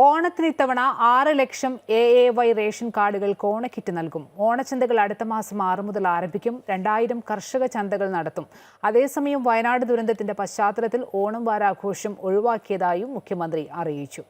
ഓണത്തിന് ഇത്തവണ ആറ് ലക്ഷം എ എ വൈ റേഷൻ കാർഡുകൾക്ക് ഓണക്കിറ്റ് നൽകും. ഓണച്ചന്തകൾ അടുത്ത മാസം ആറ് മുതൽ ആരംഭിക്കും. രണ്ടായിരം കർഷക ചന്തകൾ നടത്തും. അതേസമയം വയനാട് ദുരന്തത്തിന്റെ പശ്ചാത്തലത്തിൽ ഓണം വാരാഘോഷം ഒഴിവാക്കിയതായും മുഖ്യമന്ത്രി അറിയിച്ചു.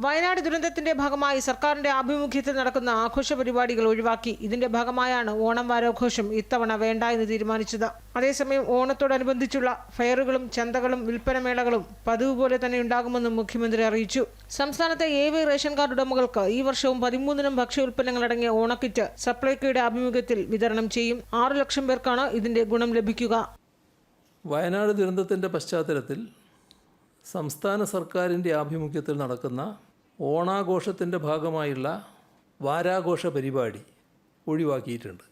വയനാട് ദുരന്തത്തിന്റെ ഭാഗമായി സർക്കാരിന്റെ ആഭിമുഖ്യത്തിൽ നടക്കുന്ന ആഘോഷ പരിപാടികൾ ഒഴിവാക്കി. ഇതിന്റെ ഭാഗമായാണ് ഓണം വാരാഘോഷം ഇത്തവണ വേണ്ട എന്ന് തീരുമാനിച്ചത്. അതേസമയം ഓണത്തോടനുബന്ധിച്ചുള്ള ഫെയറുകളും ചന്തകളും വിൽപ്പനമേളകളും പതിവ് പോലെ തന്നെ ഉണ്ടാകുമെന്നും മുഖ്യമന്ത്രി അറിയിച്ചു. സംസ്ഥാനത്തെ ഏവ് റേഷൻ കാർഡ് ഉടമകൾക്ക് ഈ വർഷവും പതിമൂന്നിനും ഭക്ഷ്യ ഉൽപ്പന്നങ്ങൾ അടങ്ങിയ ഓണക്കിറ്റ് സപ്ലൈകോയുടെ ആഭിമുഖ്യത്തിൽ വിതരണം ചെയ്യും. ആറു ലക്ഷം പേർക്കാണ് ഇതിന്റെ ഗുണം ലഭിക്കുക. വയനാട് ദുരന്തത്തിന്റെ പശ്ചാത്തലത്തിൽ സംസ്ഥാന സർക്കാരിന്റെ ആഭിമുഖ്യത്തിൽ നടക്കുന്ന ഓണാഘോഷത്തിന്റെ ഭാഗമായുള്ള വാരാഘോഷ പരിപാടി ഒഴിവാക്കിയിട്ടുണ്ട്.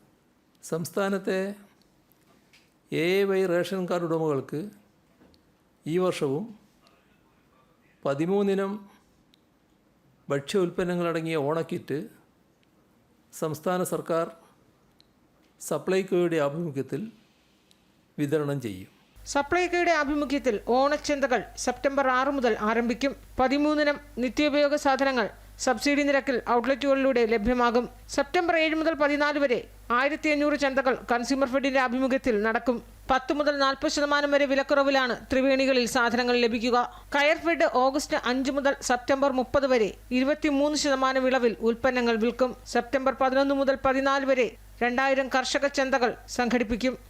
സംസ്ഥാനത്തെ എ വൈ റേഷൻ കാർഡ് ഉടമകൾക്ക് ഈ വർഷവും പതിമൂന്നിനം ഭക്ഷ്യ ഉൽപ്പന്നങ്ങളടങ്ങിയ ഓണക്കിറ്റ് സംസ്ഥാന സർക്കാർ സപ്ലൈകോയുടെ ആഭിമുഖ്യത്തിൽ വിതരണം ചെയ്യും. സപ്ലൈകോയുടെ ആഭിമുഖ്യത്തിൽ ഓണച്ചന്തകൾ സെപ്റ്റംബർ ആറ് മുതൽ ആരംഭിക്കും. പതിമൂന്നിനം നിത്യോപയോഗ സാധനങ്ങൾ സബ്സിഡി നിരക്കിൽ ഔട്ട്ലെറ്റുകളിലൂടെ ലഭ്യമാകും. സെപ്റ്റംബർ ഏഴ് മുതൽ പതിനാല് വരെ ആയിരത്തി അഞ്ഞൂറ് ചന്തകൾ കൺസ്യൂമർ ഫെഡിന്റെ ആഭിമുഖ്യത്തിൽ നടക്കും. പത്ത് മുതൽ നാൽപ്പത് ശതമാനം വരെ വിലക്കുറവിലാണ് ത്രിവേണികളിൽ സാധനങ്ങൾ ലഭിക്കുക. കയർ ഫെഡ് ഓഗസ്റ്റ് അഞ്ച് മുതൽ സെപ്റ്റംബർ മുപ്പത് വരെ ഇരുപത്തിമൂന്ന് ശതമാനം ഇളവിൽ ഉൽപ്പന്നങ്ങൾ വിൽക്കും. സെപ്റ്റംബർ പതിനൊന്ന് മുതൽ പതിനാല് വരെ രണ്ടായിരം കർഷക ചന്തകൾ സംഘടിപ്പിക്കും.